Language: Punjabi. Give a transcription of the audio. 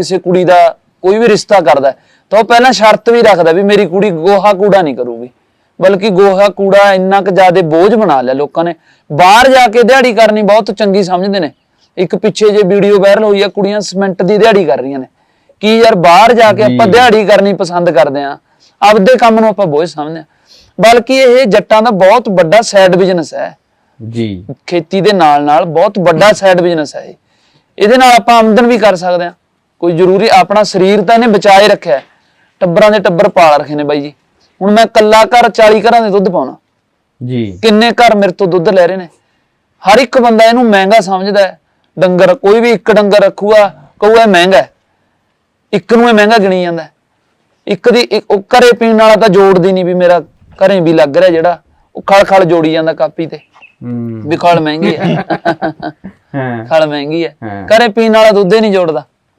ਕਿਸੇ ਕੁੜੀ ਦਾ ਕੋਈ ਵੀ ਰਿਸ਼ਤਾ ਕਰਦਾ ਤਾਂ ਉਹ ਪਹਿਲਾਂ ਸ਼ਰਤ ਵੀ ਰੱਖਦਾ ਵੀ ਮੇਰੀ ਕੁੜੀ ਗੋਹਾ ਕੂੜਾ ਨਹੀਂ ਕਰੂਗੀ। ਬਲਕਿ ਗੋਹਾ ਕੂੜਾ ਇੰਨਾ ਕੁ ਜ਼ਿਆਦਾ ਬੋਝ ਬਣਾ ਲਿਆ ਲੋਕਾਂ ਨੇ। ਬਾਹਰ ਜਾ ਕੇ ਦਿਹਾੜੀ ਕਰਨੀ ਬਹੁਤ ਚੰਗੀ ਸਮਝਦੇ ਨੇ। ਇੱਕ ਪਿੱਛੇ ਜੇ ਵੀਡੀਓ ਵਾਇਰਲ ਹੋਈ ਆ ਕੁੜੀਆਂ ਸਿਮੈਂਟ ਦੀ ਦਿਹਾੜੀ ਕਰ ਰਹੀਆਂ ਨੇ। ਕੀ ਯਾਰ ਬਾਹਰ ਜਾ ਕੇ ਆਪਾਂ। ਦਿਹਾੜੀ ਕਰਨੀ ਪਸੰਦ ਕਰਦੇ ਆ ਆਪਦੇ ਕੰਮ ਨੂੰ ਆਪਾਂ ਬੋਝ ਸਮਝਦੇ ਆ ਬਲਕਿ ਇਹ ਜੱਟਾਂ ਦਾ ਬਹੁਤ ਵੱਡਾ ਸਾਈਡ ਬਿਜ਼ਨਸ ਹੈ। ਜੀ। ਖੇਤੀ ਦੇ ਨਾਲ ਨਾਲ ਬਹੁਤ ਵੱਡਾ ਸਾਈਡ ਬਿਜ਼ਨਸ ਹੈ ਇਹ। ਇਹਦੇ ਨਾਲ ਆਪਾਂ ਆਮਦਨ ਵੀ ਕਰ ਸਕਦੇ ਹਾਂ। ਕੋਈ ਜ਼ਰੂਰੀ ਆਪਣਾ ਸਰੀਰ ਤਾਂ ਇਹਨੇ ਬਚਾਏ ਰੱਖਿਆ। ਟੱਬਰਾਂ ਦੇ ਟੱਬਰ ਪਾਲ ਰੱਖੇ ਨੇ ਬਾਈ ਜੀ। ਹੁਣ ਮੈਂ ਕੱਲਾ ਘਰ 40 ਘਰਾਂ ਦੇ ਦੁੱਧ ਪਾਉਣਾ। ਜੀ। ਕਿੰਨੇ ਘਰ ਮੇਰੇ ਤੋਂ ਦੁੱਧ ਲੈ ਰਹੇ ਨੇ? ਹਰ ਇੱਕ ਬੰਦਾ ਇਹਨੂੰ ਮਹਿੰਗਾ ਸਮਝਦਾ ਹੈ। ਡੰਗਰ ਕੋਈ ਵੀ ਇੱਕ ਡੰਗਰ ਰੱਖੂਗਾ ਕਹੂਗਾ ਇਹ ਮਹਿੰਗਾ। ਇੱਕ ਨੂੰ ਇਹ ਮਹਿੰਗਾ ਗਿਣੀ ਜਾਂਦਾ। ਇੱਕ ਦੀ ਉਹ ਘਰੇ ਪੀਣ ਵਾਲਾ ਤਾਂ ਜੋੜਦੀ ਨਹੀਂ ਵੀ ਮੇਰਾ ਘਰੇ ਵੀ ਲੱਗ ਰਿਹਾ ਜਿਹੜਾ। ਉਹ ਖਲ ਖਲ ਜੋੜੀ ਜਾਂਦਾ ਕਾਪੀ ਤੇ। ਹੂੰ। ਵੀ ਖਲ ਮਹਿੰਗੀ ਹੈ। ਹਾਂ। ਖਲ ਮਹਿੰਗੀ ਹੈ। ਹਾਂ। ਘਰੇ ਪੀਣ ਵਾਲਾ ਦੁੱਧ ਹੀ ਨਹੀਂ ਜੋੜਦਾ।